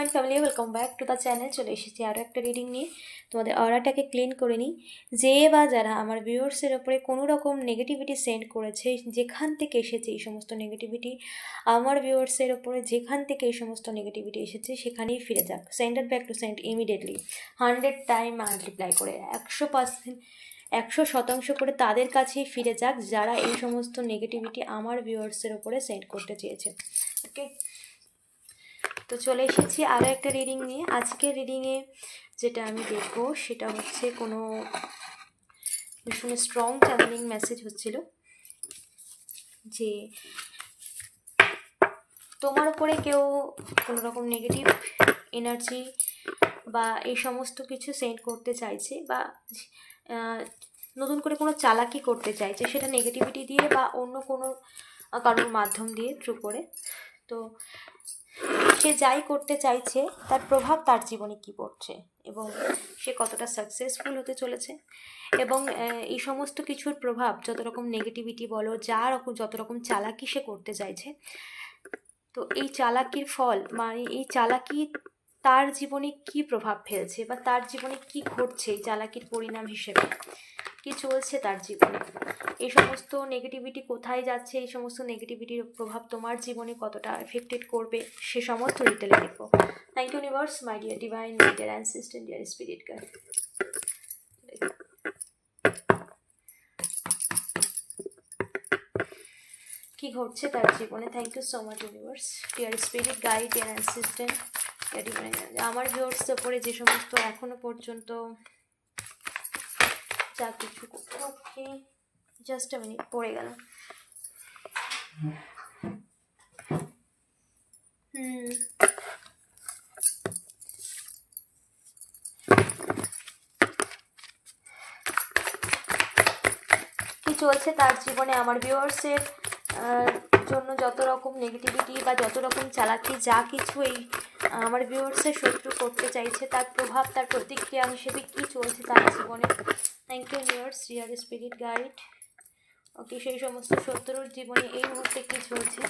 Divine family welcome back to the channel চলে এসেছি আরও একটা রিডিং নিয়ে। তোমাদের অরাটাকে ক্লিন করে নিই। যে বা যারা আমার ভিউয়ার্সের ওপরে কোনো রকম নেগেটিভিটি সেন্ড করেছে, যেখান থেকে এসেছে এই সমস্ত নেগেটিভিটি আমার ভিউয়ার্সের ওপরে যেখান থেকে এই সমস্ত নেগেটিভিটি এসেছে, সেখানেই ফিরে যাক। Sender back to send immediately hundred time multiply করে, একশো পার্সেন্ট একশো শতাংশ করে তাদের কাছেই ফিরে যাক, যারা এই সমস্ত নেগেটিভিটি আমার ভিউয়ার্সের ওপরে সেন্ড করতে চেয়েছে। ওকে তো চলে এসেছি আরও একটা রিডিং নিয়ে। আজকের রিডিংয়ে যেটা আমি দেখব সেটা হচ্ছে কোনো ভীষণ স্ট্রং চ্যানেলিং মেসেজ হচ্ছিল যে তোমার উপরে কেউ কোনো রকম নেগেটিভ এনার্জি বা এই সমস্ত কিছু সেন্ড করতে চাইছে বা নতুন করে কোনো চালাকি করতে চাইছে সেটা নেগেটিভিটি দিয়ে বা অন্য কোনো কারোর মাধ্যম দিয়ে থ্রু করে। তো সে যাই করতে চাইছে, তার প্রভাব তার জীবনে কি পড়ছে এবং সে কতটা সাকসেসফুল হতে চলেছে এবং এই সমস্ত কিছুর প্রভাব, যত রকম নেগেটিভিটি বলো, যা রকম, যত রকম চালাকি সে করতে চাইছে, তো এই চালাকির ফল মানে এই চালাকি তার জীবনে কি প্রভাব ফেলছে বা তার জীবনে কি ঘটছে এই চালাকির পরিণাম হিসেবে? কি চলছে তার জীবনে? এই সমস্ত নেগেটিভিটি কোথায় যাচ্ছে? এই সমস্ত নেগেটিভিটির প্রভাব তোমার জীবনে কতটা এফেক্টেড করবে? সে সমস্ত ডিটেলে দেখো। Thank you universe my dear divine my dear ancestors dear spirit guide কি ঘটছে তার জীবনে? Thank you so much universe dear spirit guide dear ancestors আমার ভিউর্স ওপরে যে সমস্ত এখনও পর্যন্ত যা কিছু ওকে জাস্ট পড়ে চলছে তার জীবনে? আমার ভিউয়ার্সের জন্য যত রকম নেগেটিভিটি বা যত রকম চালাকি, যা কিছু এই আমার ভিউয়ার্সের শত্রু করতে চাইছে, তার প্রভাব, তার প্রতিক্রিয়া হিসেবে কি চলছে তার জীবনে? Thank you universe dear spirit guide okay সেই সমস্ত শত্রুর জীবনে এই মুহূর্তে কি চলছে?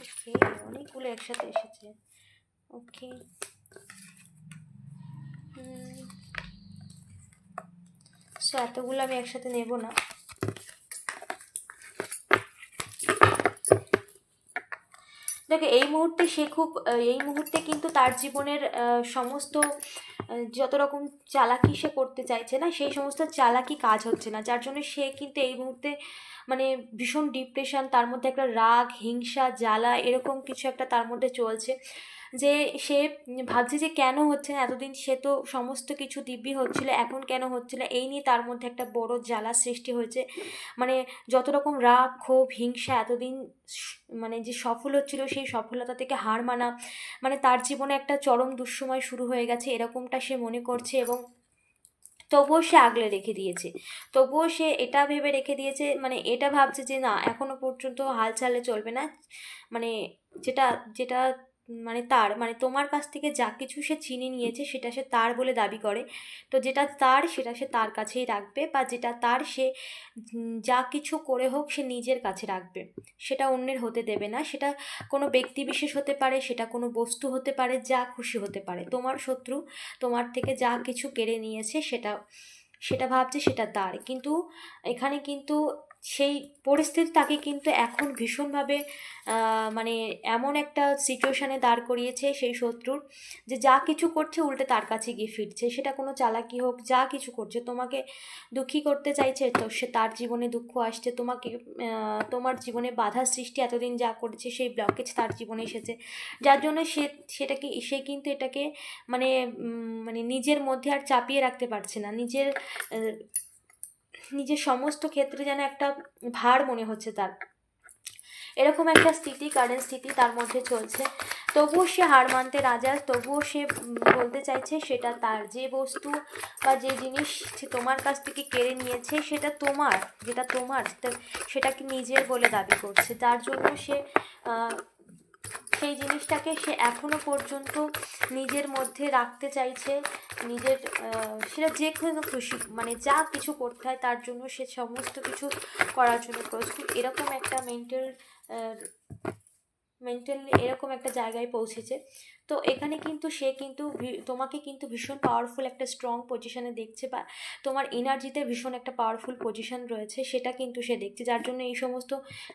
ওকে অনেকগুলো একসাথে এসেছে। ওকে সো এতগুলো আমি একসাথে নেব না। দেখো, এই মুহূর্তে সে খুব এই মুহূর্তে কিন্তু তার জীবনের সমস্ত যত রকম চালাকি সে করতে চাইছে না, সেই সমস্ত চালাকি কাজ হচ্ছে না। যার জন্য সে কিন্তু এই মুহূর্তে মানে ভীষণ ডিপ্রেশন তার মধ্যে একটা রাগ, হিংসা, জ্বালা, এরকম কিছু একটা তার মধ্যে চলছে। যে সে ভাবছে যে কেন হচ্ছে না? এতদিন সে তো সমস্ত কিছু দিব্যি হচ্ছিল, এখন কেন হচ্ছে না? এই নিয়ে তার মধ্যে একটা বড় জ্বালা সৃষ্টি হয়েছে। মানে যত রকম রাগ, ক্ষোভ, হিংসা এতদিন মানে যে সফল হচ্ছিল, সেই সফলতা থেকে হার মানা মানে তার জীবনে একটা চরম দুঃসময় শুরু হয়ে গেছে, এরকমটা সে মনে করছে এবং তবুও সে আগলে রেখে দিয়েছে। তবুও সে এটা ভেবে রেখে দিয়েছে মানে এটা ভাবছে যে না, এখনও পর্যন্ত হাল চালে চলবে না। মানে যেটা যেটা মানে তার মানে তোমার কাছ থেকে যা কিছু সে চিনে নিয়েছে সেটা সে তার বলে দাবি করে। তো যেটা তার, সেটা সে তার কাছেই রাখবে বা যেটা তার সে যা কিছু করে হোক সে নিজের কাছে রাখবে। সেটা অন্যের হতে দেবে না। সেটা কোনো ব্যক্তি বিশেষ হতে পারে, সেটা কোনো বস্তু হতে পারে, যা খুশি হতে পারে। তোমার শত্রু তোমার থেকে যা কিছু কেড়ে নিয়েছে সেটা সেটা ভাবছে সেটা তার। কিন্তু এখানে কিন্তু সেই পরিস্থিতি তাকে কিন্তু এখন ভীষণভাবে মানে এমন একটা সিচুয়েশানে দাঁড় করিয়েছে সেই শত্রুর যে যা কিছু করছে উল্টে তার কাছে গিয়ে ফিরছে। সেটা কোনো চালাকি হোক, যা কিছু করছে, তোমাকে দুঃখী করতে চাইছে তো সে তার জীবনে দুঃখ আসছে। তোমাকে তোমার জীবনে বাধা সৃষ্টি এতদিন যা করেছে সেই ব্লকেজ তার জীবনে এসেছে। যার জন্য সে, সেটাকে, সে কিন্তু এটাকে মানে মানে নিজের মধ্যে আর চাপিয়ে রাখতে পারছে না। নিজের নিজের সমস্ত ক্ষেত্রে যেন একটা ভার মনে হচ্ছে তার। এরকম একটা স্থিতি কারেন্ট স্থিতি তার মধ্যে চলছে। তবুও সে হার মানতে রাজা তবুও সে বলতে চাইছে সেটা তার যে বস্তু বা যে জিনিস সে তোমার কাছ থেকে কেড়ে নিয়েছে সেটা তোমার, যেটা তোমার, সেটা- সেটাকে নিজের বলে দাবি করছে। তার জন্য সে সেই জিনিসটাকে সে এখনও পর্যন্ত নিজের মধ্যে রাখতে চাইছে। নিজের সেটা যে কোনো খুশি মানে যা কিছু করতে হয় তার জন্য সে সমস্ত কিছু করার জন্য প্রস্তুত। এরকম একটা মেন্টাল মেন্টালি এরকম একটা জায়গায় পৌঁছেছে। তো এখানে কিন্তু সে কিন্তু তোমাকে কিন্তু ভীষণ পাওয়ারফুল একটা স্ট্রং পজিশানে দেখছে বা তোমার এনার্জিতে ভীষণ একটা পাওয়ারফুল পজিশন রয়েছে, সেটা কিন্তু সে দেখছে। যার জন্য এই সমস্ত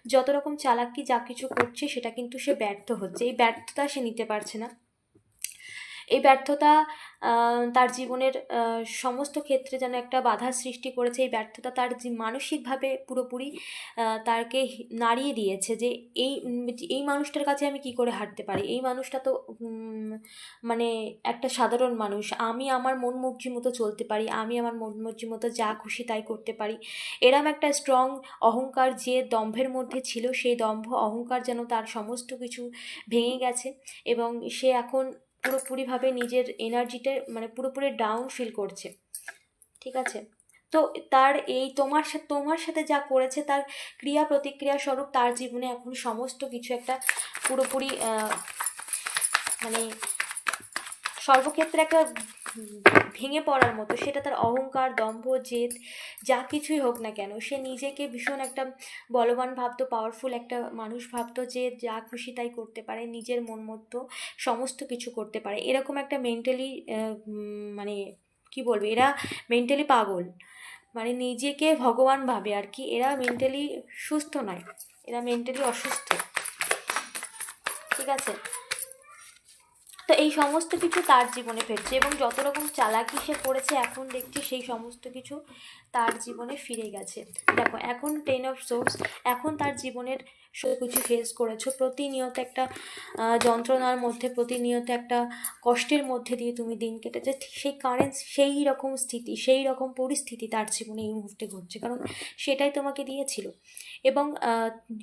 যত রকম চালাকি যা কিছু করছে, সেটা কিন্তু সে ব্যর্থ হচ্ছে। এই ব্যর্থতা সে নিতে পারছে না। এই ব্যর্থতা তার জীবনের সমস্ত ক্ষেত্রে যেন একটা বাধার সৃষ্টি করেছে, এই ব্যর্থতা তার মানসিকভাবে পুরোপুরি তাকে নাড়িয়ে দিয়েছে যে এই এই মানুষটার কাছে আমি কি করে হারতে পারি? এই মানুষটা তো মানে একটা সাধারণ মানুষ। আমি আমার মন মর্জি মতো চলতে পারি, আমি আমার মন মর্জি মতো যা খুশি তাই করতে পারি। এরম একটা স্ট্রং অহংকার যে দম্ভের মধ্যে ছিল, সেই দম্ভ, অহংকার যেন তার সমস্ত কিছু ভেঙে গেছে এবং সে এখন পুরোপুরিভাবে নিজের এনার্জিটা মানে পুরোপুরি ডাউন ফিল করছে। ঠিক আছে? তো তার এই তোমার সাথে তোমার সাথে যা করেছে, তার ক্রিয়া প্রতিক্রিয়া স্বরূপ তার জীবনে এখন সমস্ত কিছু একটা পুরোপুরি মানে সর্বক্ষেত্রে একটা ভেঙে পড়ার মতো, সেটা তার অহংকার, দম্ভ, জেদ, যা কিছুই হোক না কেন, সে নিজেকে ভীষণ একটা বলবান ভাবতো পাওয়ারফুল একটা মানুষ ভাবতো যে যা খুশি তাই করতে পারে, নিজের মন মতো সমস্ত কিছু করতে পারে। এরকম একটা মেন্টালি মানে কি বলব, এরা মেন্টালি পাগল। মানে নিজেকে ভগবান ভাবে আর কি, এরা মেন্টালি সুস্থ নয়, এরা মেন্টালি অসুস্থ। ঠিক আছে? তো এই সমস্ত কিছু তার জীবনে ফিরছে এবং যত রকম চালাকি সে করেছে, এখন দেখছি সেই সমস্ত কিছু তার জীবনে ফিরে গেছে। দেখো, এখন টেন অফ সোর্স এখন তার জীবনের সব কিছু ফেস করেছ। প্রতিনিয়ত একটা যন্ত্রণার মধ্যে, প্রতিনিয়ত একটা কষ্টের মধ্যে দিয়ে তুমি দিন কেটেছে। সেই কারেন্ট সেই রকম স্থিতি, সেই রকম পরিস্থিতি তার জীবনে এই মুহূর্তে ঘটছে। কারণ সেটাই তোমাকে দিয়েছিল। এবং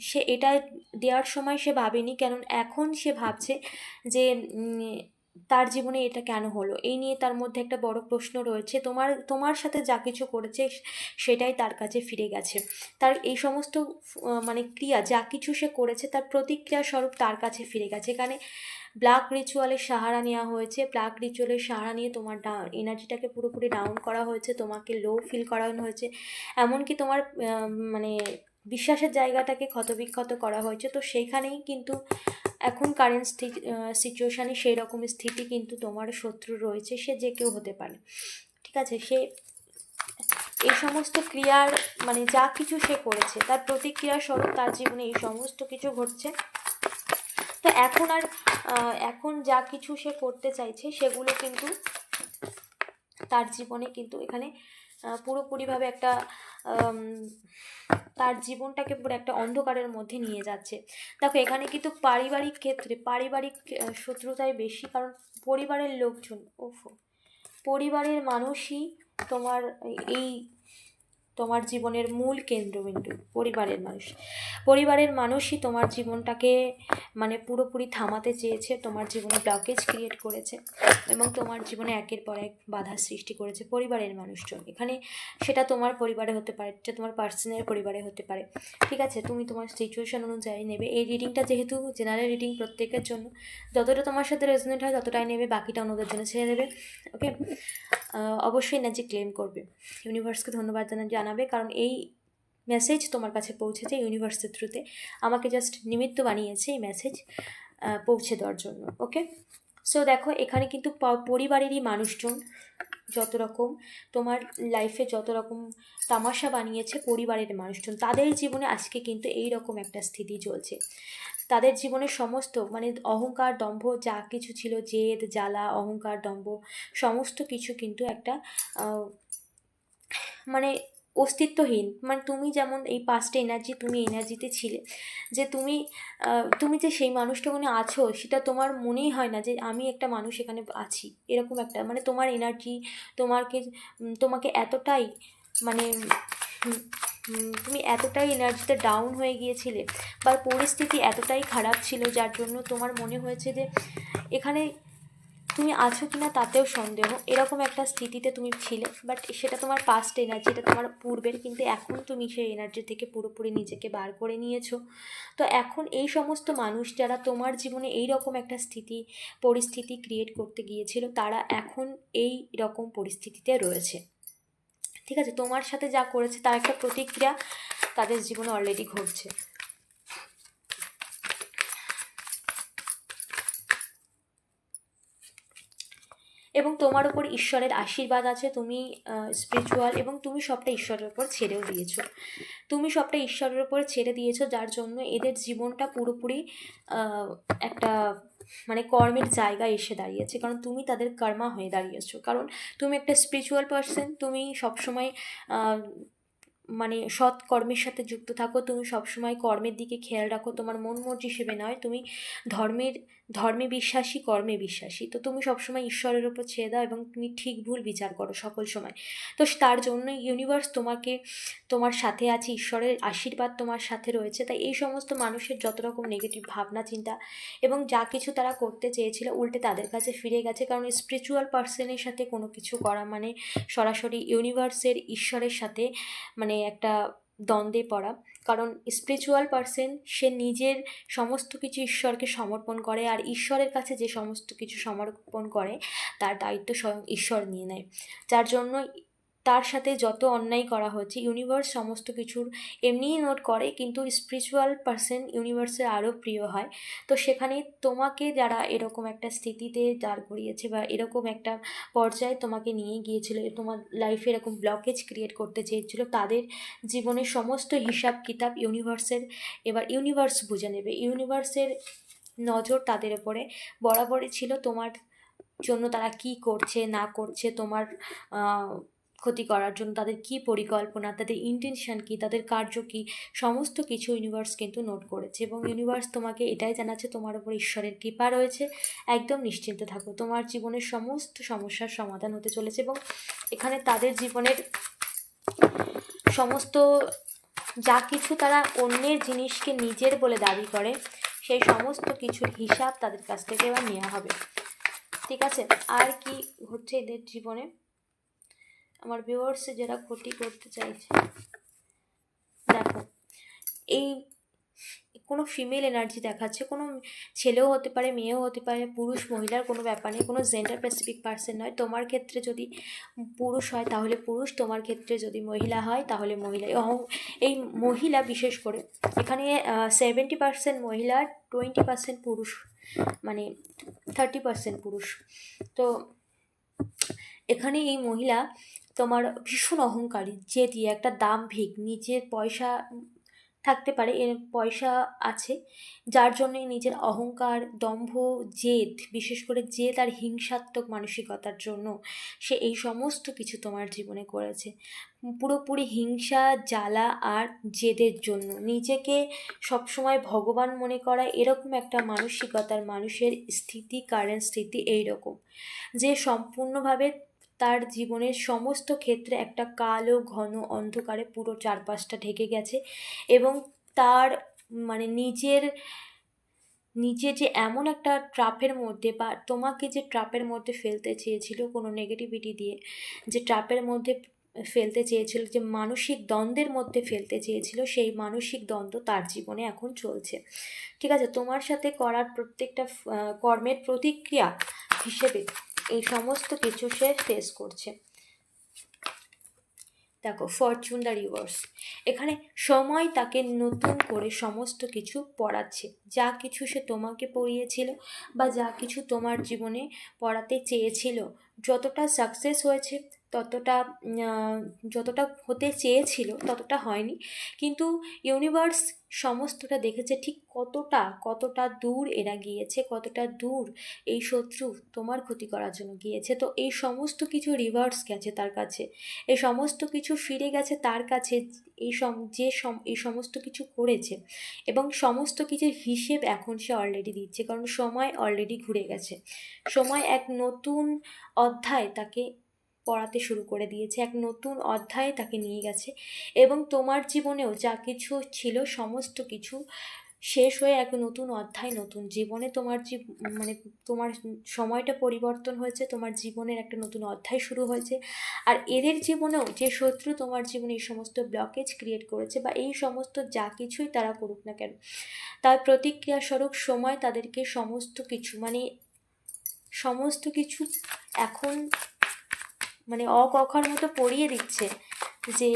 সে এটা দেওয়ার সময় সে ভাবেনি কারণ এখন সে ভাবছে যে তার জীবনে এটা কেন হলো? এই নিয়ে তার মধ্যে একটা বড় প্রশ্ন রয়েছে। তোমার তোমার সাথে যা কিছু করেছে সেটাই তার কাছে ফিরে গেছে। তার এই সমস্ত মানে ক্রিয়া, যা কিছু সে করেছে, তার প্রতিক্রিয়া স্বরূপ তার কাছে ফিরে গেছে। এখানে ব্ল্যাক রিচুয়ালের সাহারা নেওয়া হয়েছে। ব্ল্যাক রিচুয়ালের সাহারা নিয়ে তোমার এনার্জিটাকে পুরোপুরি ডাউন করা হয়েছে, তোমাকে লো ফিল করানো হয়েছে। এমনকি তোমার মানে বিশ্বাসের জায়গাটাকে ক্ষতবিক্ষত করা হয়েছে। তো সেইখানেই কিন্তু এখন কারেন্ট সিচুয়েশানে সেই রকম স্থিতি কিন্তু তোমার শত্রু রয়েছে, সে যে কেউ হতে পারে। ঠিক আছে? সে এই সমস্ত ক্রিয়ার মানে যা কিছু সে করেছে, তার প্রতিক্রিয়া স্বরূপ তার জীবনে এই সমস্ত কিছু ঘটছে। তো এখন আর এখন যা কিছু সে করতে চাইছে, সেগুলো কিন্তু তার জীবনে কিন্তু এখানে পুরোপুরিভাবে একটা তার জীবনটাকে পুরো একটা অন্ধকারের মধ্যে নিয়ে যাচ্ছে। দেখো, এখানে কিন্তু পারিবারিক ক্ষেত্রে, পারিবারিক শত্রুতাই বেশি, কারণ পরিবারের লোকজন, ওফো, পরিবারের মানুষই তোমার এই তোমার জীবনের মূল কেন্দ্রবিন্দু, পরিবারের মানুষ। পরিবারের মানুষই তোমার জীবনটাকে মানে পুরোপুরি থামাতে চেয়েছে, তোমার জীবনে ব্লকেজ ক্রিয়েট করেছে এবং তোমার জীবনে একের পর এক বাধার সৃষ্টি করেছে পরিবারের মানুষজন। এখানে সেটা তোমার পরিবারে হতে পারে, সেটা তোমার পার্সোনাল পরিবারে হতে পারে। ঠিক আছে, তুমি তোমার সিচুয়েশন অনুযায়ী নেবে। এই রিডিংটা যেহেতু জেনারেল রিডিং প্রত্যেকের জন্য, যতটা তোমার সাথে রেজনেট হয় ততটাই নেবে, বাকিটা অন্যদের জন্য ছেড়ে দেবে। ওকে অবশ্যই এনার্জি ক্লেম করবে। ইউনিভার্সকে ধন্যবাদ জানা- জানাবে, কারণ এই মেসেজ তোমার কাছে পৌঁছেছে ইউনিভার্সের থ্রুতে আমাকে জাস্ট নিমিত্ত বানিয়েছে এই মেসেজ পৌঁছে দেওয়ার জন্য ওকে সো দেখো, এখানে কিন্তু পরিবারেরই মানুষজন যত রকম, তোমার লাইফে যত রকম তামাশা বানিয়েছে পরিবারের মানুষজন, তাদের জীবনে আজকে কিন্তু এই রকম একটা স্থিতি চলছে। তাদের জীবনে সমস্ত মানে অহংকার, দম্ভ, যা কিছু ছিল, জেদ, জ্বালা, অহংকার, দম্ভ, সমস্ত কিছু কিন্তু একটা মানে অস্তিত্বহীন। মানে তুমি যেমন এই পাঁচটা এনার্জি তুমি এনার্জিতে ছিলে, যে তুমি তুমি যে সেই মানুষটা ওখানে আছো, সেটা তোমার মনেই হয় না যে আমি একটা মানুষ এখানে আছি। এরকম একটা মানে তোমার এনার্জি তোমাকে তোমাকে এতটাই মানে তুমি এতটাই এনার্জিতে ডাউন হয়ে গিয়েছিলে, বা পরিস্থিতি এতটাই খারাপ ছিল, যার জন্য তোমার মনে হয়েছে যে এখানে তুমি আছো কিনা তাতেও সন্দেহ। এরকম একটা স্থিতিতে তুমি ছিলে বাট সেটা তোমার পাস্ট এনার্জি এটা তোমার পূর্বের, কিন্তু এখন তুমি সেই এনার্জি থেকে পুরোপুরি নিজেকে বার করে নিয়েছো। তো এখন এই সমস্ত মানুষ যারা তোমার জীবনে এই রকম একটা স্থিতি, পরিস্থিতি ক্রিয়েট করতে গিয়েছিল, তারা এখন এই রকম পরিস্থিতিতে রয়েছে। ঠিক আছে, তোমার সাথে যা করেছে, তার একটা প্রতিক্রিয়া তাদের জীবনে অলরেডি ঘটছে। এবং তোমার উপর ঈশ্বরের আশীর্বাদ আছে, তুমি স্পিরিচুয়াল এবং তুমি সবটা ঈশ্বরের উপর ছেড়েও দিয়েছ। তুমি সবটা ঈশ্বরের উপর ছেড়ে দিয়েছ, যার জন্য এদের জীবনটা পুরোপুরি একটা মানে কর্মের জায়গায় এসে দাঁড়িয়েছে। কারণ তুমি তাদের কর্মা হয়ে দাঁড়িয়েছো। কারণ তুমি একটা স্পিরিচুয়াল পার্সন তুমি সবসময় মানে সৎ কর্মের সাথে যুক্ত থাকো। তুমি সবসময় কর্মের দিকে খেয়াল রাখো। তোমার মন মর্জি হিসেবে নয়। তুমি ধর্মের, ধর্মে বিশ্বাসী, কর্মে বিশ্বাসী। তো তুমি সবসময় ঈশ্বরের উপর ছেড়ে দাও এবং তুমি ঠিক ভুল বিচার করো সকল সময়। তো তার জন্য ইউনিভার্স তোমাকে, তোমার সাথে আছে। ঈশ্বরের আশীর্বাদ তোমার সাথে রয়েছে। তাই এই সমস্ত মানুষের যত রকম নেগেটিভ ভাবনা, চিন্তা এবং যা কিছু তারা করতে চেয়েছিল উল্টে তাদের কাছে ফিরে গেছে। কারণ স্পিরিচুয়াল পার্সনের সাথে কোনো কিছু করা মানে সরাসরি ইউনিভার্সের ঈশ্বরের সাথে মানে একটা দ্বন্দ্বে পড়া। কারণ স্পিরিচুয়াল পার্সন সে নিজের সমস্ত কিছু ঈশ্বরকে সমর্পণ করে আর ঈশ্বরের কাছে যে সমস্ত কিছু সমর্পণ করে, তার দায়িত্ব স্বয়ং ঈশ্বর নিয়ে নেয়। যার জন্য তার সাথে যত অন্যায় করা হচ্ছে ইউনিভার্স সমস্ত কিছুর এমনিই নোট করে, কিন্তু স্পিরিচুয়াল পার্সন ইউনিভার্সে আরও প্রিয় হয়। তো সেখানে তোমাকে যারা এরকম একটা স্থিতিতে দাঁড় করিয়েছে বা এরকম একটা পর্যায়ে তোমাকে নিয়ে গিয়েছিল, তোমার লাইফে এরকম ব্লকেজ ক্রিয়েট করতে চেয়েছিল, তাদের জীবনের সমস্ত হিসাব কিতাব ইউনিভার্সের এবার ইউনিভার্স বুঝে নেবে। ইউনিভার্সের নজর তাদের উপরে বরাবরই ছিল তোমার জন্য তারা কি করছে, না করছে, তোমার ক্ষতি করার জন্য তাদের কি পরিকল্পনা, তাদের ইন্টেনশন কি, তাদের কার্য কি, সমস্ত কিছু ইউনিভার্স কিন্তু নোট করেছে এবং ইউনিভার্স তোমাকে এটাই জানাচ্ছে, তোমার উপর ঈশ্বরের কৃপা রয়েছে। একদম নিশ্চিন্ত থাকো। তোমার জীবনের সমস্ত সমস্যার সমাধান হতে চলেছে এবং এখানে তাদের জীবনের সমস্ত যা কিছু তারা অন্যের জিনিসকে নিজের বলে দাবি করে, সেই সমস্ত কিছুর হিসাব তাদের কাছ থেকে এবার নেওয়া হবে। ঠিক আছে? আর কি হচ্ছে এদের জীবনে? আমার ভিউয়ার্সে যারা ক্ষতি করতে চাইছে, দেখো, এই কোনো ফিমেল এনার্জি দেখাচ্ছে, কোনো ছেলেও হতে পারে, মেয়েও হতে পারে, পুরুষ, মহিলার কোনো ব্যাপার নেই, কোনো জেন্ডার স্পেসিফিক পার্সন নয়। তোমার ক্ষেত্রে যদি পুরুষ হয়, তাহলে পুরুষ, তোমার ক্ষেত্রে যদি মহিলা হয়, তাহলে মহিলা এই মহিলা বিশেষ করে, এখানে সেভেন্টি পার্সেন্ট মহিলা টোয়েন্টি পার্সেন্ট পুরুষ মানে থার্টি পার্সেন্ট পুরুষ। তো, এখানে এই মহিলা তোমার ভীষণ অহংকারী জেদি একটা দাম্ভিক নিজের পয়সা থাকতে পারে, এর পয়সা আছে, যার জন্যে নিজের অহংকার, দম্ভ, জেদ, বিশেষ করে জেদ আর হিংসাত্মক মানসিকতার জন্য সে এই সমস্ত কিছু তোমার জীবনে করেছে। পুরোপুরি হিংসা, জ্বালা আর জেদের জন্য। নিজেকে সবসময় ভগবান মনে করা, এরকম একটা মানসিকতার মানুষের স্থিতি, কারেন্ট স্থিতি এই রকম যে সম্পূর্ণভাবে তার জীবনের সমস্ত ক্ষেত্রে একটা কালো, ঘন অন্ধকারে পুরো চারপাশটা ঢেকে গেছে এবং তার মানে নিজের, নিজে যে এমন একটা ট্রাপের মধ্যে বা তোমাকে যে ট্রাপের মধ্যে ফেলতে চেয়েছিল কোনো নেগেটিভিটি দিয়ে, যে ট্রাপের মধ্যে ফেলতে চেয়েছিল, যে মানসিক দ্বন্দ্বের মধ্যে ফেলতে চেয়েছিল, সেই মানসিক দ্বন্দ্ব তার জীবনে এখন চলছে। ঠিক আছে? তোমার সাথে করার প্রত্যেকটা কর্মের প্রতিক্রিয়া হিসেবে এই সমস্ত কিছু সে ফেস করছে। দেখো ফরচুন দ্য রিভার্স এখানে সময় তাকে নতুন করে সমস্ত কিছু পড়াচ্ছে। যা কিছু সে তোমাকে পড়িয়েছিল বা যা কিছু তোমার জীবনে পড়াতে চেয়েছিল, যতটা সাকসেস হয়েছে ততটা যতটা হতে চেয়েছিল ততটা হয়নি। কিন্তু ইউনিভার্স সমস্তটা দেখেছে ঠিক কতটা কতটা দূর এরা গিয়েছে, কতটা দূর এই শত্রু তোমার ক্ষতি করার জন্য গিয়েছে। তো এই সমস্ত কিছু রিভার্স গেছে তার কাছে। এই সমস্ত কিছু ফিরে গেছে তার কাছে, এই সম, যে সম, এই সমস্ত কিছু করেছে। এবং সমস্ত কিছুর হিসেব এখন সে অলরেডি দিচ্ছে, কারণ সময় অলরেডি ঘুরে গেছে। সময় এক নতুন অধ্যায় তাকে পড়াতে শুরু করে দিয়েছে। এক নতুন অধ্যায়ে তাকে নিয়ে গেছে এবং তোমার জীবনেও যা কিছু ছিল সমস্ত কিছু শেষ হয়ে এক নতুন অধ্যায়, নতুন জীবনে তোমার জীব মানে তোমার সময়টা পরিবর্তন হয়েছে, তোমার জীবনের একটা নতুন অধ্যায় শুরু হয়েছে। আর এদের জীবনেও যে শত্রু তোমার জীবনে এই সমস্ত ব্লকেজ ক্রিয়েট করেছে বা এই সমস্ত যা কিছুই তারা করুক না কেন, তার প্রতিক্রিয়াস্বরূপ সময় তাদেরকে সমস্ত কিছু মানে সমস্ত কিছু এখন মানে অ অকখার মতো পড়িয়ে দিচ্ছে যে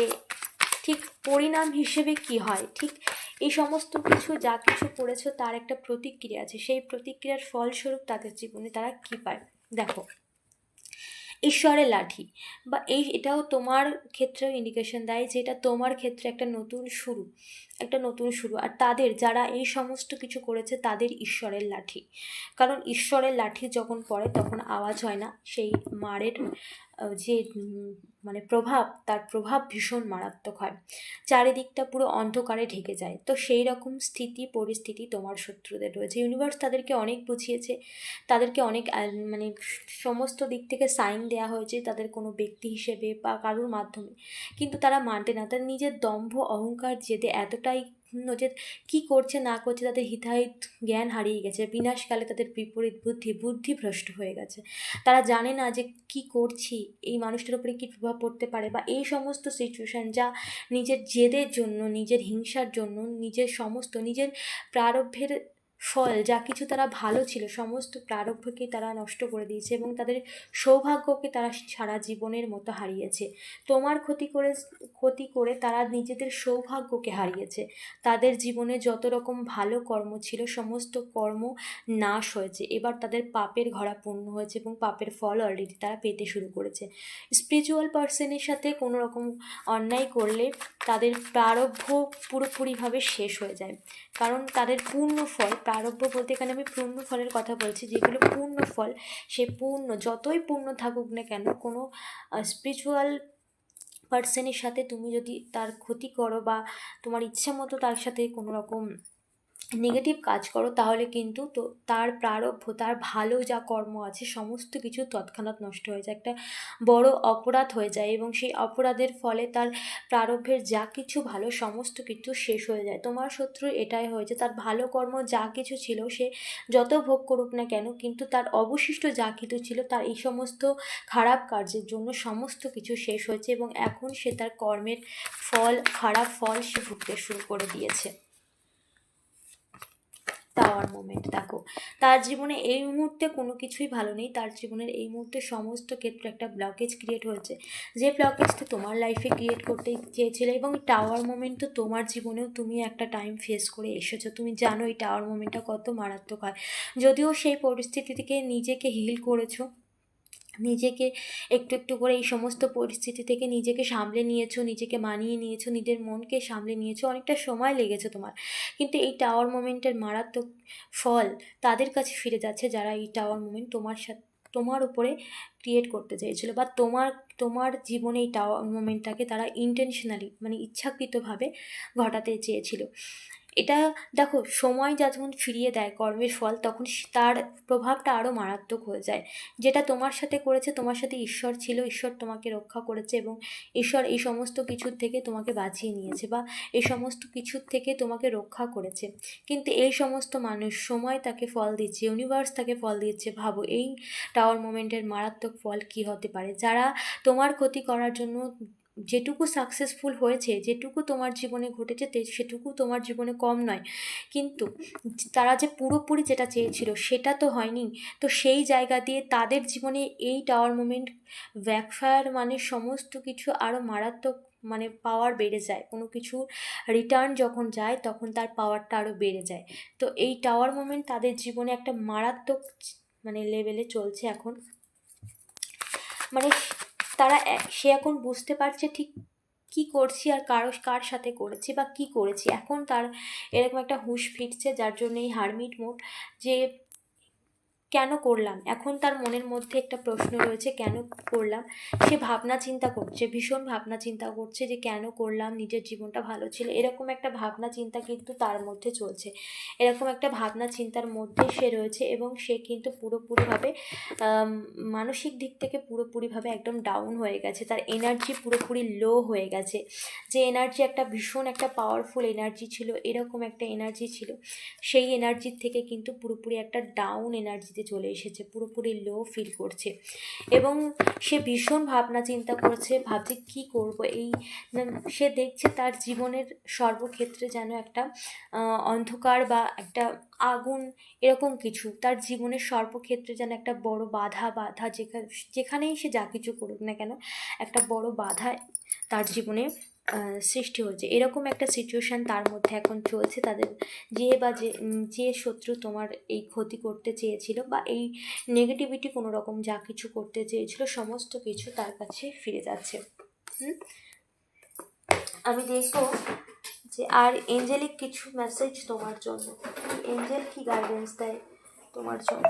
ঠিক পরিণাম হিসেবে কি হয়, ঠিক এই সমস্ত কিছু যা কিছু করেছ তার একটা প্রতিক্রিয়া আছে, সেই প্রতিক্রিয়ার ফলস্বরূপ তাদের জীবনে তারা কী পায়? দেখো, ঈশ্বরের লাঠি বা এই এটাও তোমার ক্ষেত্রেও ইন্ডিকেশন দেয় যে এটা তোমার ক্ষেত্রে একটা নতুন শুরু। একটা নতুন শুরু। আর তাদের, যারা এই সমস্ত কিছু করেছে, তাদের ঈশ্বরের লাঠি। কারণ ঈশ্বরের লাঠি যখন পড়ে, তখন আওয়াজ হয় না। সেই মারের যে মানে প্রভাব, তার প্রভাব ভীষণ মারাত্মক হয়। চারিদিকটা পুরো অন্ধকারে ঢেকে যায়। তো সেই রকম স্থিতি, পরিস্থিতি তোমার শত্রুদের রয়েছে। ইউনিভার্স তাদেরকে অনেক বুঝিয়েছে। তাদেরকে অনেক মানে সমস্ত দিক থেকে সাইন দেওয়া হয়েছে তাদের কোনো ব্যক্তি হিসেবে বা কারোর মাধ্যমে। কিন্তু তারা মানতে না। তার নিজের দম্ভ, অহংকার, জেদে এতটাই ক্ষুণ্ণ যে কী করছে, না করছে, তাদের হিতাহিত জ্ঞান হারিয়ে গেছে। বিনাশকালে তাদের বিপরীত বুদ্ধি বুদ্ধিভ্রষ্ট হয়ে গেছে। তারা জানে না যে কি করছি, এই মানুষটার উপরে কী প্রভাব পড়তে পারে বা এই সমস্ত সিচুয়েশান যা নিজের জেদের জন্য, নিজের হিংসার জন্য, নিজের সমস্ত, নিজের প্রারব্ধের ফল, যা কিছু তারা ভালো ছিল, সমস্ত প্রারব্ধকে তারা নষ্ট করে দিয়েছে এবং তাদের সৌভাগ্যকে তারা সারা জীবনের মতো হারিয়েছে। তোমার ক্ষতি করে ক্ষতি করে তারা নিজেদের সৌভাগ্যকে হারিয়েছে। তাদের জীবনে যত রকম ভালো কর্ম ছিল, সমস্ত কর্ম নাশ হয়েছে। এবার তাদের পাপের ঘরা পূর্ণ হয়েছে এবং পাপের ফল অলরেডি তারা পেতে শুরু করেছে। স্পিরিচুয়াল পার্সনের সাথে কোনো রকম অন্যায় করলে তাদের প্রারব্ধ পুরোপুরিভাবে শেষ হয়ে যায়। কারণ তাদের পূর্ণ ফল, প্রারব্ধ বলতে এখানে আমি পূর্ণ ফলের কথা বলছি, যেগুলো পূর্ণ ফল, সে পূর্ণ, যতই পূর্ণ থাকুক না কেন, কোনো স্পিরিচুয়াল পার্সনের সাথে তুমি যদি তার ক্ষতি করো বা তোমার ইচ্ছা মতো তার সাথে কোনো রকম নেগেটিভ কাজ করো, তাহলে কিন্তু তো তার প্রারব্ধ, তার ভালো যা কর্ম আছে, সমস্ত কিছু তৎক্ষণাৎ নষ্ট হয়ে যায়। একটা বড় অপরাধ হয়ে যায় এবং সেই অপরাধের ফলে তার প্রারব্ধের যা কিছু ভালো, সমস্ত কিছু শেষ হয়ে যায়। তোমার শত্রু এটাই হয়েছে, তার ভালো কর্ম যা কিছু ছিল সে যত ভোগ করুক না কেন, কিন্তু তার অবশিষ্ট যা কিছু ছিল, তার এই সমস্ত খারাপ কার্যের জন্য সমস্ত কিছু শেষ হয়েছে এবং এখন সে তার কর্মের ফল, খারাপ ফল সে ভুগতে শুরু করে দিয়েছে। টাওয়ার মোমেন্ট দেখো। তার জীবনে এই মুহূর্তে কোনো কিছুই ভালো নেই। তার জীবনের এই মুহূর্তে সমস্ত ক্ষেত্রে একটা ব্লকেজ ক্রিয়েট হয়েছে। যে ব্লকেজটা তোমার লাইফে ক্রিয়েট করতে চেয়েছিলে এবং টাওয়ার মোমেন্ট তো তোমার জীবনেও তুমি একটা টাইম ফেস করে এসেছ। তুমি জানো এই টাওয়ার মোমেন্টটা কত মারাত্মক হয়। যদিও সেই পরিস্থিতি থেকে নিজেকে হিল করেছ নিজেকে একটু একটু করে এই সমস্ত পরিস্থিতি থেকে নিজেকে সামলে নিয়েছো, নিজেকে মানিয়ে নিয়েছো, নিজের মনকে সামলে নিয়েছো, অনেকটা সময় লেগেছে তোমার। কিন্তু এই টাওয়ার মোমেন্টের মারাত্মক ফল তাদের কাছে ফিরে যাচ্ছে যারা এই টাওয়ার মোমেন্ট তোমার সাথে, তোমার উপরে ক্রিয়েট করতে চেয়েছিল বা তোমার তোমার জীবনে এই টাওয়ার মোমেন্টটাকে তারা ইন্টেনশনালি মানে ইচ্ছাকৃতভাবে ঘটাতে চেয়েছিল। এটা দেখো, সময় যা যখন ফিরিয়ে দেয় কর্মের ফল, তখন তার প্রভাবটা আরও মারাত্মক হয়ে যায়। যেটা তোমার সাথে করেছে, তোমার সাথে ঈশ্বর ছিল, ঈশ্বর তোমাকে রক্ষা করেছে এবং ঈশ্বর এই সমস্ত কিছুর থেকে তোমাকে বাঁচিয়ে নিয়েছে বা এই সমস্ত কিছুর থেকে তোমাকে রক্ষা করেছে। কিন্তু এই সমস্ত মানুষ সময় তাকে ফল দিচ্ছে ইউনিভার্স তাকে ফল দিচ্ছে, ভাবো এই টাওয়ার মোমেন্টের মারাত্মক ফল কী হতে পারে? যারা তোমার ক্ষতি করার জন্য যেটুকু সাকসেসফুল হয়েছে, যেটুকু তোমার জীবনে ঘটেছে সেটুকু তোমার জীবনে কম নয়। কিন্তু তারা যে পুরোপুরি যেটা চেয়েছিল, সেটা তো হয়নি। তো সেই জায়গা দিয়ে তাদের জীবনে এই টাওয়ার মুমেন্ট ব্যাকফায়ার মানে সমস্ত কিছু আরও মারাত্মক মানে পাওয়ার বেড়ে যায়। কোনো কিছু রিটার্ন যখন যায়, তখন তার পাওয়ারটা আরও বেড়ে যায়। তো এই টাওয়ার মুমেন্ট তাদের জীবনে একটা মারাত্মক মানে লেভেলে চলছে এখন। মানে তারা সে এখন বুঝতে পারছে ঠিক কি করছি আর কারও, কার সাথে করেছি বা কি করেছি। এখন তার এরকম একটা হুঁশ ফিরছে যার জন্য এই হারমিট মোড যে কেন করলাম? এখন তার মনের মধ্যে একটা প্রশ্ন রয়েছে, কেন করলাম? সে ভাবনা চিন্তা করছে ভীষণ ভাবনা চিন্তা করছে যে কেন করলাম, নিজের জীবনটা ভালো ছিল, এরকম একটা ভাবনা চিন্তা কিন্তু তার মধ্যে চলছে। এরকম একটা ভাবনা চিন্তার মধ্যে সে রয়েছে এবং সে কিন্তু পুরোপুরিভাবে মানসিক দিক থেকে পুরোপুরিভাবে একদম ডাউন হয়ে গেছে। তার এনার্জি পুরোপুরি লো হয়ে গেছে। যে এনার্জি একটা ভীষণ একটা পাওয়ারফুল এনার্জি ছিল, এরকম একটা এনার্জি ছিল, সেই এনার্জির থেকে কিন্তু পুরোপুরি একটা ডাউন এনার্জিতে পরিস্থিতি চলে এসেছে, পুরোপুরি লো ফিল করছে। এবং সে ভীষণ ভাবনা চিন্তা করছে, ভাবছে কি করব? এই সে দেখছে তার জীবনের সর্বক্ষেত্রে যেন একটা অন্ধকার বা একটা আগুন এরকম কিছু, তার জীবনের সর্বক্ষেত্রে যেন একটা বড় বাধা বাধা যেখানে, যেখানেই সে যা কিছু করুক না কেন, একটা বড় বাধা তার জীবনে সৃষ্টি হয়েছে। এরকম একটা সিচুয়েশান তার মধ্যে এখন চলছে। তাদের যে বা যে যে শত্রু তোমার এই ক্ষতি করতে চেয়েছিল বা এই নেগেটিভিটি কোনো রকম যা কিছু করতে চেয়েছিল, সমস্ত কিছু তার কাছে ফিরে যাচ্ছে। আমি দেখব যে, আর এঞ্জেলিক কিছু মেসেজ তোমার জন্য। এঞ্জেল কি গাইডেন্স দেয় তোমার জন্য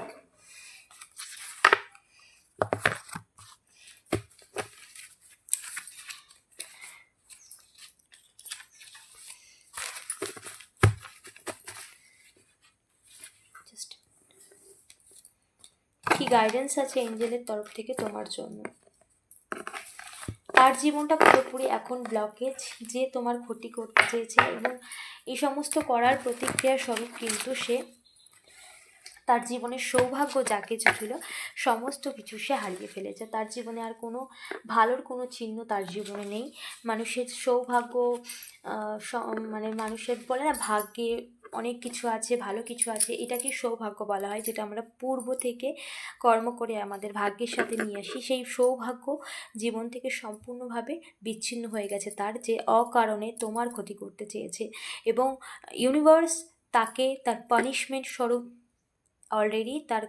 Just কি গাইডেন্স আছে এঞ্জেলের তরফ থেকে তোমার জন্য। তার জীবনটা পুরোপুরি এখন ব্লকেজ যে তোমার ক্ষতি করতে চেয়েছে এবং এই সমস্ত করার প্রতিক্রিয়া স্বরূপ কিন্তু সে তার জীবনের সৌভাগ্য যা কিছু ছিল সমস্ত কিছু সে হারিয়ে ফেলেছে। তার জীবনে আর কোনো ভালোর কোনো চিহ্ন তার জীবনে নেই। মানুষের সৌভাগ্য মানে মানুষের বলে না, ভাগ্যে অনেক কিছু আছে, ভালো কিছু আছে, এটাকে সৌভাগ্য বলা হয়, যেটা আমরা পূর্ব থেকে কর্ম করে আমাদের ভাগ্যের সাথে নিয়ে আসি। সেই সৌভাগ্য জীবন থেকে সম্পূর্ণভাবে বিচ্ছিন্ন হয়ে গেছে। তার যে অকারণে তোমার ক্ষতি করতে চেয়েছে এবং ইউনিভার্স তাকে তার পানিশমেন্ট স্বরূপ অলরেডি তার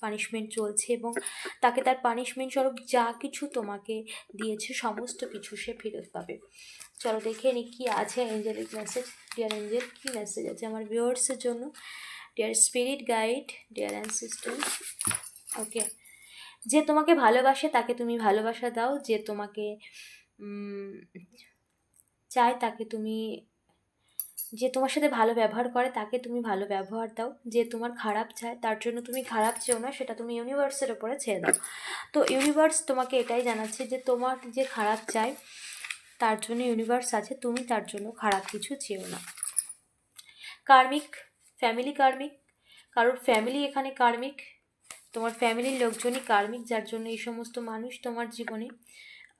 পানিশমেন্ট চলছে এবং তাকে তার পানিশমেন্ট স্বরূপ যা কিছু তোমাকে দিয়েছে, সমস্ত কিছু সে ফেরত পাবে। চলো দেখে নি কী আছে এঞ্জেলিক মেসেজ ডিয়ার এঞ্জেল কী মেসেজ আছে? আমার ভিউয়ার্সের জন্য। Dear spirit guide dear ancestors okay যে তোমাকে ভালোবাসে, তাকে তুমি ভালোবাসা দাও। যে তোমাকে চায়, তাকে তুমি, যে তোমার সাথে ভালো ব্যবহার করে, তাকে তুমি ভালো ব্যবহার দাও। যে তোমার খারাপ চায়, তার জন্য তুমি খারাপ চেও না, সেটা তুমি ইউনিভার্সের ওপরে ছেড়ে দাও। তো ইউনিভার্স তোমাকে এটাই জানাচ্ছে যে তোমার যে খারাপ চায় তার জন্য ইউনিভার্স আছে, তুমি তার জন্য খারাপ কিছু চেও না। কার্মিক ফ্যামিলি কার্মিক, কারোর ফ্যামিলি এখানে কার্মিক, তোমার ফ্যামিলির লোকজনই কার্মিক, যার জন্য এই সমস্ত মানুষ তোমার জীবনে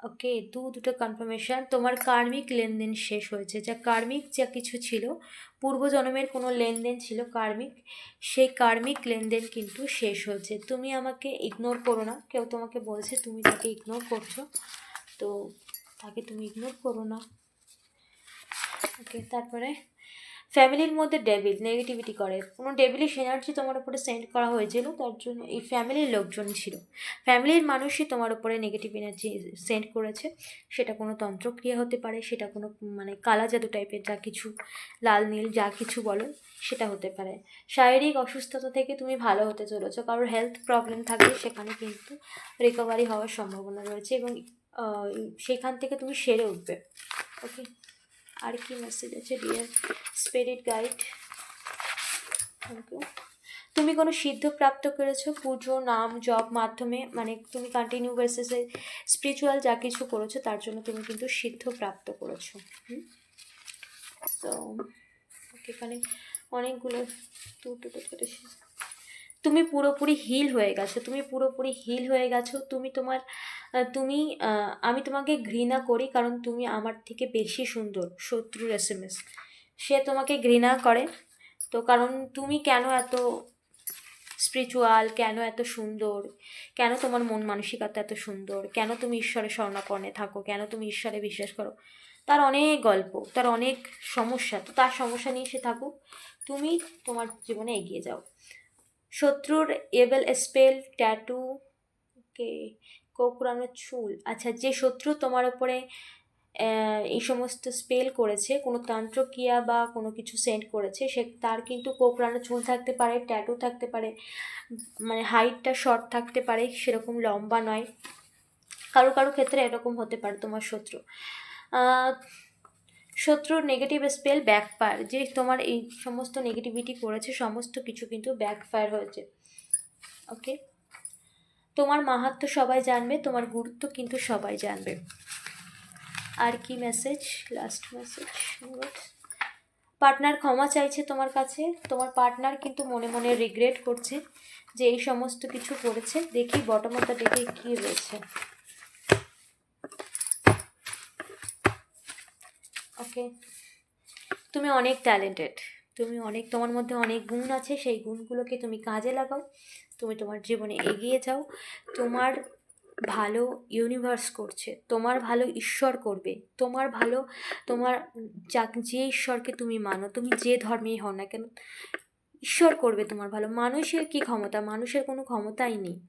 ওকে দু দুটো কনফার্মেশান তোমার কার্মিক লেনদেন শেষ হয়েছে। যা কার্মিক যা কিছু ছিল পূর্বজন্মের কোনো লেনদেন ছিল কার্মিক, সেই কার্মিক লেনদেন কিন্তু শেষ হয়েছে। তুমি আমাকে ইগনোর করো না, কেউ তোমাকে বলছে তুমি তাকে ইগনোর করছ। তো তাকে তুমি ইগনোর করো না। ওকে তারপরে ফ্যামিলির মধ্যে ডেভিল নেগেটিভিটি করে। কোনো ডেভিলিশ এনার্জি তোমার উপরে সেন্ড করা হয়েছিল, তার জন্য এই ফ্যামিলির লোকজন ছিল। ফ্যামিলির মানুষই তোমার উপরে নেগেটিভ এনার্জি সেন্ড করেছে। সেটা কোনো তন্ত্রক্রিয়া হতে পারে, সেটা কোনো মানে কালা জাদু টাইপের যা কিছু, লাল, নীল, যা কিছু বলো, সেটা হতে পারে। শারীরিক অসুস্থতা থেকে তুমি ভালো হতে চলেছো, কারোর হেলথ প্রবলেম থাকলে সেখানে কিন্তু রিকভারি হওয়ার সম্ভাবনা রয়েছে এবং সেখান থেকে তুমি সেরে উঠবে। ওকে আর কি মেসেজ আছে? Dear spirit guide thank you তুমি কোনো সিদ্ধ প্রাপ্ত করেছ? পুজো, নাম জব মাধ্যমে? মানে তুমি কন্টিনিউ বেসিসে স্পিরিচুয়াল যা কিছু করেছ, তার জন্য তুমি কিন্তু সিদ্ধ প্রাপ্ত করেছ। হুম? তো এখানে অনেকগুলো দুটো দুটো তুমি পুরোপুরি হিল হয়ে গেছো, তুমি পুরোপুরি হিল হয়ে গেছো, তুমি তোমার তুমি আমি তোমাকে ঘৃণা করি কারণ তুমি আমার থেকে বেশি সুন্দর, শত্রুর এস এম এস সে তোমাকে ঘৃণা করে, তো কারণ তুমি কেন এত স্পিরিচুয়াল কেন এত সুন্দর, কেন তোমার মন মানসিকতা এত সুন্দর, কেন তুমি ঈশ্বরের স্বর্ণাপর্ণে থাকো, কেন তুমি ঈশ্বরে বিশ্বাস করো? তার অনেক গল্প, তার অনেক সমস্যা, তো তার সমস্যা নিয়ে সে থাকুক, তুমি তোমার জীবনে এগিয়ে যাও। শত্রুর এবেল স্পেল, ট্যাটু, কে? কোকড়ানো চুল। আচ্ছা যে শত্রু তোমার ওপরে এই সমস্ত স্পেল করেছে, কোনো তন্ত্রক্রিয়া বা কোনো কিছু সেন্ড করেছে, সে, তার কিন্তু কোকড়ানো চুল থাকতে পারে, ট্যাটু থাকতে পারে মানে হাইটটা শর্ট থাকতে পারে, সেরকম লম্বা নয়। কারও কারও ক্ষেত্রে এরকম হতে পারে তোমার শত্রু। শত্রুর নেগেটিভ স্পেল ব্যাকফায়ার যে তোমার এই সমস্ত নেগেটিভিটি করেছে, সমস্ত কিছু কিন্তু ব্যাকফায়ার হয়েছে। ওকে তোমার মাহাত্ম সবাই জানবে, তোমার গুরুত্ব কিন্তু সবাই জানবে। আর কি মেসেজ লাস্ট মেসেজ পার্টনার ক্ষমা চাইছে তোমার কাছে, তোমার পার্টনার কিন্তু মনে মনে রিগ্রেট করছে যে এই সমস্ত কিছু করেছে। দেখি বটমতা দেখে কি রয়েছে ওকে তুমি অনেক ট্যালেন্টেড তুমি অনেক, তোমার মধ্যে অনেক গুণ আছে, সেই গুণগুলোকে তুমি কাজে লাগাও। তুমি তোমার জীবনে এগিয়ে যাও। তোমার ভালো ইউনিভার্স করছে। তোমার ভালো ঈশ্বর করবে। তোমার ভালো, তোমার যা যে ঈশ্বরকে তুমি মানো, তুমি যে ধর্মেই হও না কেন, ঈশ্বর করবে তোমার ভালো। মানুষের কি ক্ষমতা? মানুষের কোনো ক্ষমতাই নেই।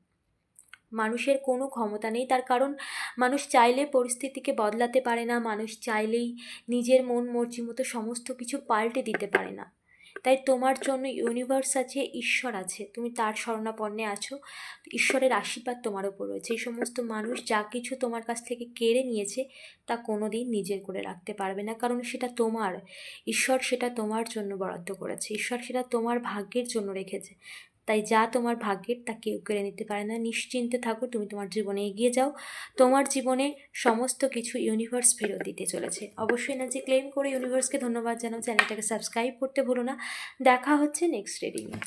মানুষের কোনো ক্ষমতা নেই। তার কারণ, মানুষ চাইলে পরিস্থিতিকে বদলাতে পারে না, মানুষ চাইলেই নিজের মন মর্জি মতো সমস্ত কিছু পাল্টে দিতে পারে না। তাই তোমার জন্য ইউনিভার্স আছে, ঈশ্বর আছে। তুমি তার শরণাপন্নে আছো, ঈশ্বরের আশীর্বাদ তোমার ওপর রয়েছে। এই সমস্ত মানুষ যা কিছু তোমার কাছ থেকে কেড়ে নিয়েছে, তা কোনো দিন নিজের করে রাখতে পারবে না। কারণ সেটা তোমার, ঈশ্বর সেটা তোমার জন্য বরাদ্দ করেছে। ঈশ্বর সেটা তোমার ভাগ্যের জন্য রেখেছে। তাই যা তোমার ভাগ্যের তা কেউ কেড়ে নিতে পারে না। নিশ্চিন্তে থাকো, তুমি তোমার জীবনে এগিয়ে যাও। তোমার জীবনে সমস্ত কিছু ইউনিভার্স ফেরত দিতে চলেছে। অবশ্যই না যে ক্লেম করে ইউনিভার্সকে ধন্যবাদ জানাও। চ্যানেলটাকে সাবস্ক্রাইব করতে ভুলো না। দেখা হচ্ছে নেক্সট রিডিংয়ে